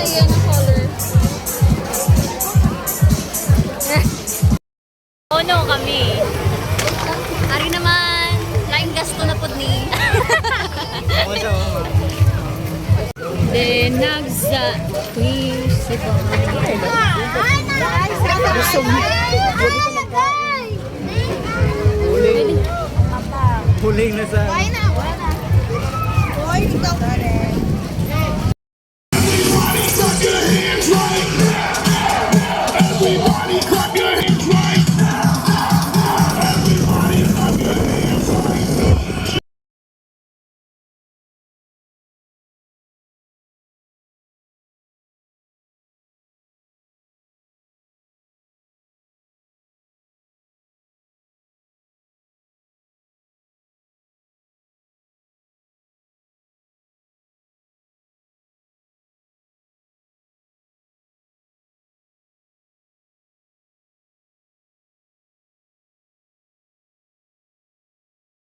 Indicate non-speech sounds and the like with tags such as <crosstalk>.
Maganda yan yung color. Ono kami. Ari naman, laing gasto na pod ni. <laughs> Then, nagsa. Please, si Busog. Huling. Huling na sa... Why na? Why na? Why?